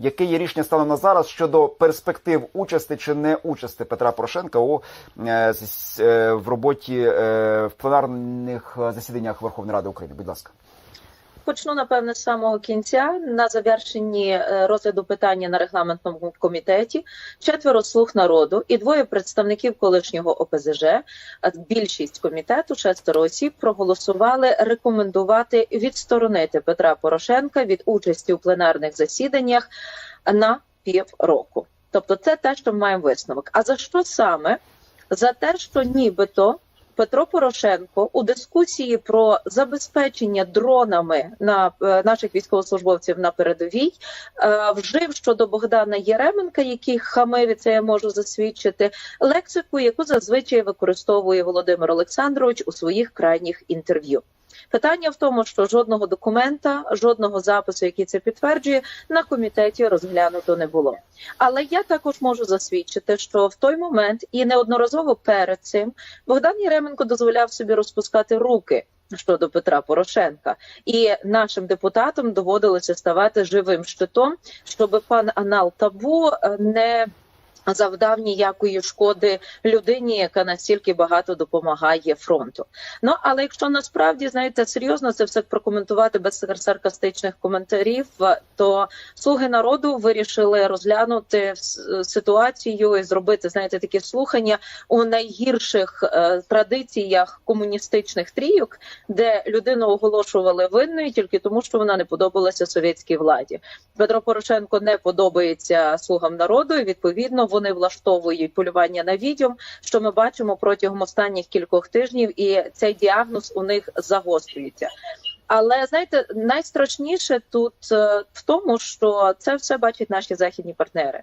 яке є рішення станом на зараз щодо перспектив участі чи не участі Петра Порошенка у е, е, в роботі е, в пленарних засіданнях Верховної Ради України? Будь ласка. Почну напевне з самого кінця. На завершенні е, розгляду питання на регламентному комітеті четверо слуг народу і двоє представників колишнього ОПЗЖ. а Більшість комітету, шестеро осіб, проголосували рекомендувати відсторонити Петра Порошенка від участі у пленарних засіданнях на півроку. Тобто, це те, що ми маємо висновок. А за що саме? За те, що нібито Петро Порошенко у дискусії про забезпечення дронами на е, наших військовослужбовців на передовій е, вжив щодо Богдана Єременка, який хамив, і це я можу засвідчити, лексику, яку зазвичай використовує Володимир Олександрович у своїх крайніх інтерв'ю. Питання в тому, що жодного документа, жодного запису, який це підтверджує, на комітеті розглянуто не було. Але я також можу засвідчити, що в той момент і неодноразово перед цим Богдан Єременко дозволяв собі розпускати руки щодо Петра Порошенка, і нашим депутатам доводилося ставати живим щитом, щоб пан Анал Табу е, не завдав ніякої шкоди людині, яка настільки багато допомагає фронту. Ну але якщо насправді знаєте серйозно це все прокоментувати без саркастичних коментарів, то слуги народу вирішили розглянути ситуацію і зробити знаєте такі слухання у найгірших е, традиціях комуністичних трійок, де людину оголошували винною тільки тому, що вона не подобалася совєтській владі. Петро Порошенко не подобається слугам народу. і Відповідно, вони влаштовують полювання на відьом, що ми бачимо протягом останніх кількох тижнів, і цей діагноз у них загострюється. Але знаєте, найстрашніше тут е, в тому, що це все бачать наші західні партнери.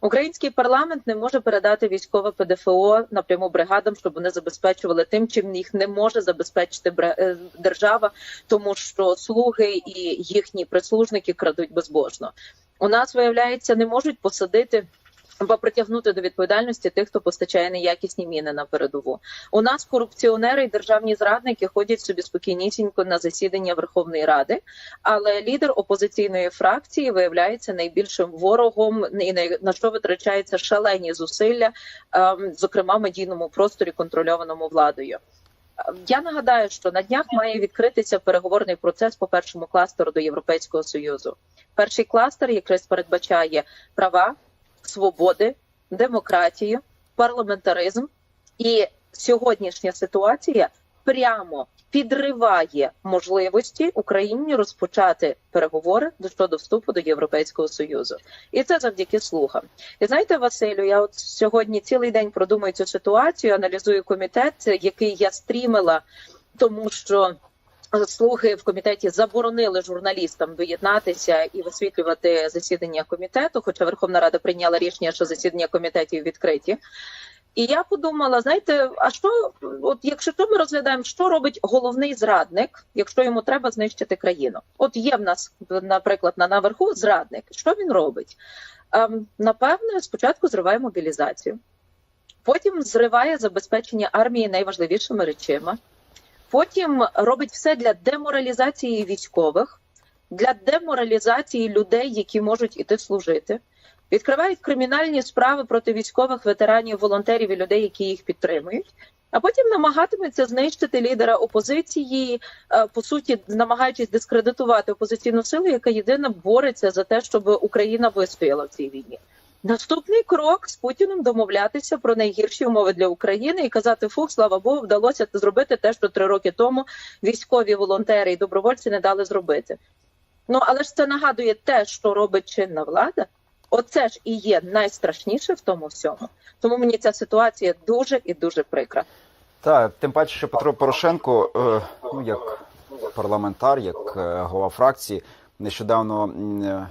Український парламент не може передати військове ПДФО напряму бригадам, щоб вони забезпечували тим, чим їх не може забезпечити е, держава, тому що слуги і їхні прислужники крадуть безбожно. У нас виявляється, не можуть посадити. Або притягнути до відповідальності тих, хто постачає неякісні міни на передову. У нас корупціонери і державні зрадники ходять собі спокійнісінько на засідання Верховної Ради, але лідер опозиційної фракції виявляється найбільшим ворогом, і на- що витрачаються шалені зусилля, ем, зокрема в медійному просторі, контрольованому владою. Е, Я нагадаю, що на днях має відкритися переговорний процес по першому кластеру до Європейського союзу. Перший кластер якраз передбачає права, свободи, демократію, парламентаризм, і сьогоднішня ситуація прямо підриває можливості Україні розпочати переговори щодо вступу до Європейського союзу, і це завдяки слугам. І знаєте, Василю, я от сьогодні цілий день продумую цю ситуацію, аналізую комітет, який я стрімила, тому що. Слуги в комітеті заборонили журналістам доєднатися і висвітлювати засідання комітету. Хоча Верховна Рада прийняла рішення, що засідання комітетів відкриті. І я подумала: знаєте, а що, от якщо то ми розглядаємо, що робить головний зрадник, якщо йому треба знищити країну? От є в нас, наприклад, на наверху зрадник. Що він робить? Ем, напевно, спочатку зриває мобілізацію, потім зриває забезпечення армії найважливішими речима. Потім робить все для деморалізації військових, для деморалізації людей, які можуть іти служити. Відкривають кримінальні справи проти військових ветеранів, волонтерів і людей, які їх підтримують. А потім намагатиметься знищити лідера опозиції, е, по суті, намагаючись дискредитувати опозиційну силу, яка єдина бореться за те, щоб Україна вистояла в цій війні. Наступний крок з Путіним домовлятися про найгірші умови для України і казати: фух, слава Богу, вдалося зробити те, що три роки тому військові волонтери і добровольці не дали зробити. Ну але ж це нагадує те, що робить чинна влада. Оце ж і є найстрашніше в тому всьому. Тому мені ця ситуація дуже і дуже прикра. Так, тим паче, що Петро Порошенко, е, ну як парламентар, як е, голова фракції, нещодавно е,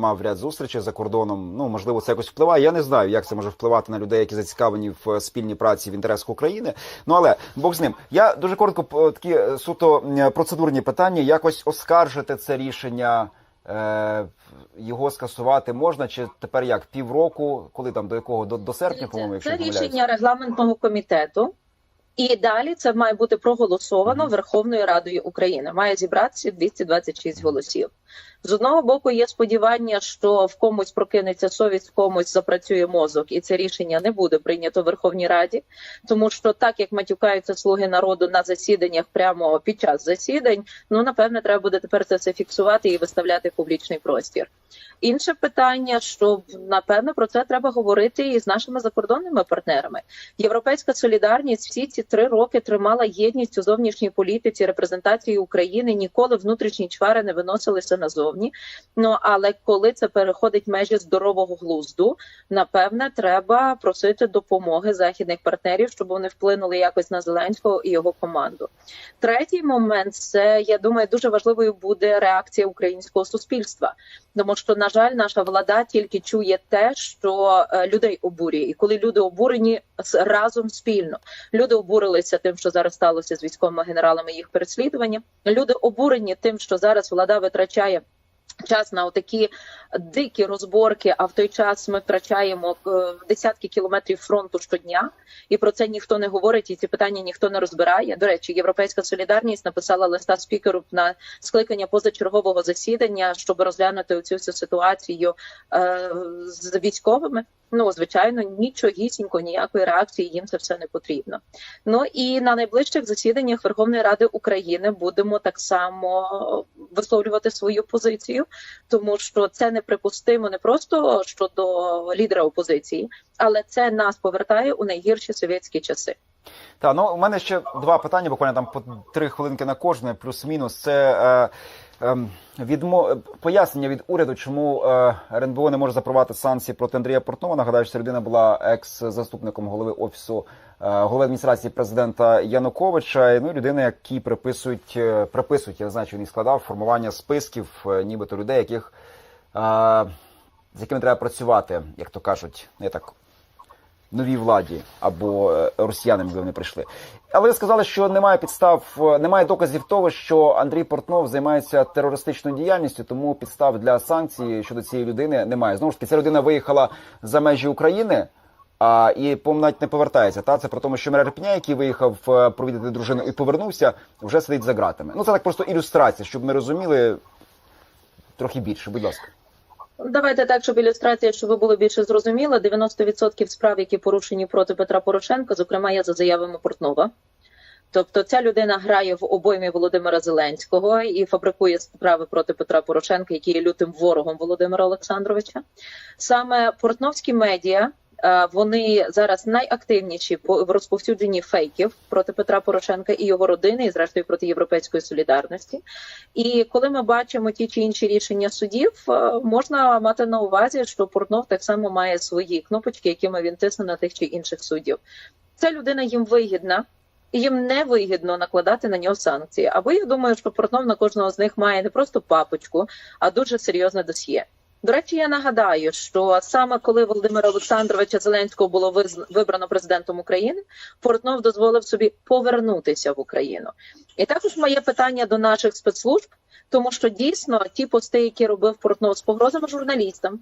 мав ряд зустрічей за кордоном. Ну можливо, це якось впливає. Я не знаю, як це може впливати на людей, які зацікавлені в е, спільній праці в інтересах України. Ну але Бог з ним. Я дуже коротко п- такі е, суто процедурні питання. Якось оскаржити це рішення. Е, його скасувати можна чи тепер як півроку, коли там до якого до, до серпня, по-моєму, якщо це рішення регламентного комітету, і далі це має бути проголосовано Мгм. Верховною Радою України. Має зібратися 226 голосів. З одного боку, є сподівання, що в комусь прокинеться совість, в комусь запрацює мозок, і це рішення не буде прийнято в Верховній Раді, тому що так як матюкаються слуги народу на засіданнях прямо під час засідань, ну напевне, треба буде тепер це все фіксувати і виставляти в публічний простір. Інше питання, що напевно про це треба говорити і з нашими закордонними партнерами. Європейська солідарність всі ці три роки тримала єдність у зовнішній політиці репрезентації України. Ніколи внутрішні чвари не виносилися назовні. Ну але коли це переходить межі здорового глузду, напевне, треба просити допомоги західних партнерів, щоб вони вплинули якось на Зеленського і його команду. Третій момент це я думаю, дуже важливою буде реакція українського суспільства, тому що на жаль, наша влада тільки чує те, що е, людей обурює, і коли люди обурені разом спільно. Люди обурилися тим, що зараз сталося з військовими генералами їх переслідування. Люди обурені тим, що зараз влада витрачає. I have Час на такі дикі розборки, а в той час ми втрачаємо е, десятки кілометрів фронту щодня, і про це ніхто не говорить, і ці питання ніхто не розбирає. До речі, Європейська солідарність написала листа спікеру на скликання позачергового засідання, щоб розглянути цю всю ситуацію е, з військовими. Ну, звичайно, нічогісінько, ніякої реакції їм це все не потрібно. Ну і на найближчих засіданнях Верховної Ради України будемо так само висловлювати свою позицію, тому що це неприпустимо не просто щодо лідера опозиції, але це нас повертає у найгірші совєтські часи. Та ну у мене ще два питання, буквально там по три хвилинки на кожне, плюс-мінус. Це е, е, відмо... пояснення від уряду, чому е, РНБО не може запровадити санкції проти Андрія Портнова. Нагадаю, що людина була екс-заступником голови офісу е, голови адміністрації президента Януковича. Ну, і людина, які приписують, е, приписують, я не знаю, чи він складав формування списків, е, нібито людей, яких е, з якими треба працювати, як то кажуть, не так новій владі або е, росіянам, якби вони прийшли. Але сказали, що немає підстав, е, немає доказів того, що Андрій Портнов займається терористичною діяльністю, тому підстав для санкцій щодо цієї людини немає. Знову ж таки, ця людина виїхала за межі України. А і по-моєму, не повертається. Та це про тому, що Мерер Пеня, який виїхав е, провідати дружину і повернувся, вже сидить за ґратами. Ну це так просто ілюстрація, щоб ми розуміли трохи більше. Будь ласка. Давайте так, щоб ілюстрація, щоб ви було більше зрозуміла, 90% справ, які порушені проти Петра Порошенка, зокрема, є за заявами Портнова. Тобто ця людина грає в обоймі Володимира Зеленського і фабрикує справи проти Петра Порошенка, який є лютим ворогом Володимира Олександровича. Саме портновські медіа. Е, Вони зараз найактивніші в розповсюдженні фейків проти Петра Порошенка і його родини, і зрештою проти європейської солідарності. І коли ми бачимо ті чи інші рішення судів, е, можна мати на увазі, що Портнов так само має свої кнопочки, якими він тисне на тих чи інших суддів. Ця людина їм вигідна. Їм не вигідно накладати на нього санкції. Або я думаю, що Портнов на кожного з них має не просто папочку, а дуже серйозне досьє. До речі, я нагадаю, що саме коли Володимира Олександровича Зеленського було вибрано президентом України, Портнов дозволив собі повернутися в Україну. І також моє питання до наших спецслужб, тому що дійсно ті пости, які робив Портнов з погрозами журналістам.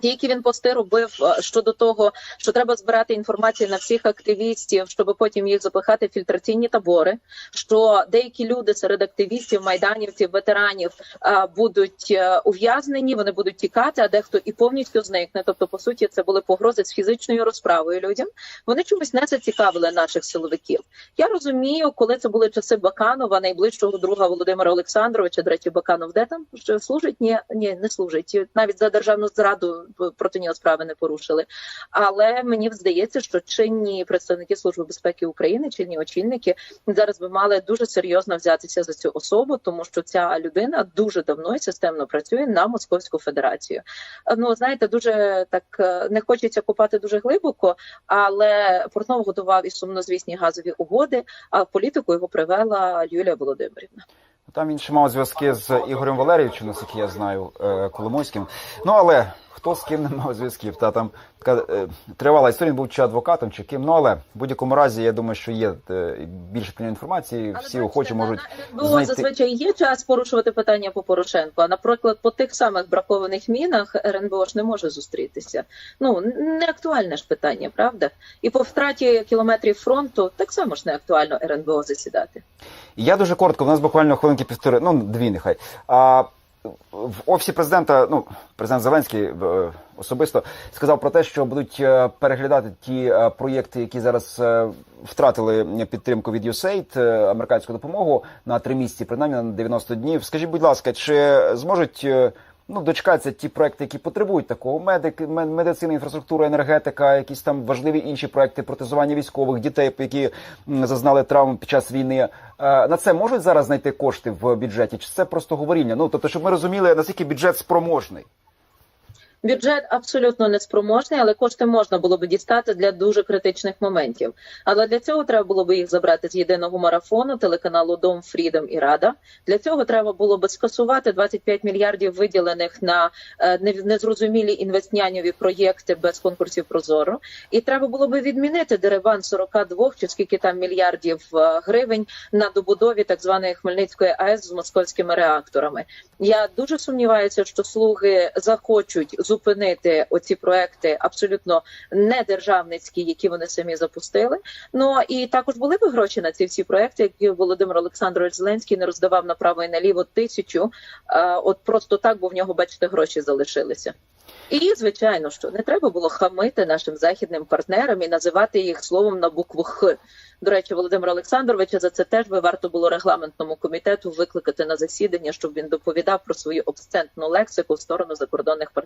Ті, які він пости робив е, щодо того, що треба збирати інформацію на всіх активістів, щоб потім їх запихати в фільтраційні табори. Що деякі люди серед активістів, майданівців, ветеранів е, будуть е, ув'язнені, вони будуть тікати, а дехто і повністю зникне. Тобто, по суті, це були погрози з фізичною розправою людям. Вони чомусь не зацікавили наших силовиків. Я розумію, коли це були часи Баканова, найближчого друга Володимира Олександровича. До речі, Баканов де там служить? Ні, ні, не служить. Навіть за державну зраду проти нього справи не порушили. Але мені здається, що чинні представники служби безпеки України, чинні очільники зараз би мали дуже серйозно взятися за цю особу, тому що ця людина дуже давно і системно працює на Московську Федерацію. Ну знаєте, дуже так е, не хочеться копати дуже глибоко, але Портнов готував і сумнозвісні газові угоди. А в політику його привела Юлія Володимирівна. Там він ще мав зв'язки з Ігорем Валерійовичем, наскільки я знаю, е, Коломойським. Ну але хто з ким не мав зв'язків? Та там така е, тривала історія, він був чи адвокатом, чи ким. Ну але в будь-якому разі, я думаю, що є е, більше певної інформації. Всі охочі можуть Було знайти- зазвичай є час порушувати питання по Порошенку. А наприклад, по тих самих бракованих мінах РНБО ж не може зустрітися. Ну не актуальне ж питання, правда? І по втраті кілометрів фронту так само ж не актуально РНБО засідати. Я дуже коротко. У нас буквально хвилинки півтори, ну дві нехай. А в офісі президента, ну президент Зеленський е, особисто сказав про те, що будуть е, переглядати ті е, проєкти, які зараз втратили підтримку від USAID, американську допомогу на три місяці, принаймні на 90 днів. Скажіть, будь ласка, чи зможуть ну дочекатися ті проекти, які потребують такого медик, медицина, інфраструктура, енергетика, якісь там важливі інші проекти протезування військових дітей, які зазнали травм під час війни. Е, На це можуть зараз знайти кошти в бюджеті? Чи це просто говоріння? Ну тобто, щоб ми розуміли, наскільки бюджет спроможний. Бюджет абсолютно неспроможний, але кошти можна було би дістати для дуже критичних моментів. Але для цього треба було би їх забрати з єдиного марафону, телеканалу Дом Фрідом і Рада. Для цього треба було би скасувати 25 мільярдів виділених на е, незрозумілі інвестняньові проєкти без конкурсів Прозоро. І треба було би відмінити дереван 42 чи скільки там мільярдів е, гривень на добудові так званої Хмельницької АЕС з московськими реакторами. Я дуже сумніваюся, що слуги захочуть зупинити оці проекти абсолютно недержавницькі, які вони самі запустили. Ну і також були б гроші на ці всі проекти, які Володимир Олександрович Зеленський не роздавав направо і наліво тисячу. От просто так, бо в нього, бачите, гроші залишилися. І звичайно, що не треба було хамити нашим західним партнерам і називати їх словом на букву Х. До речі, Володимира Олександровича за це теж би варто було регламентному комітету викликати на засідання, щоб він доповідав про свою обсцентну лексику в сторону закордонних партнерів.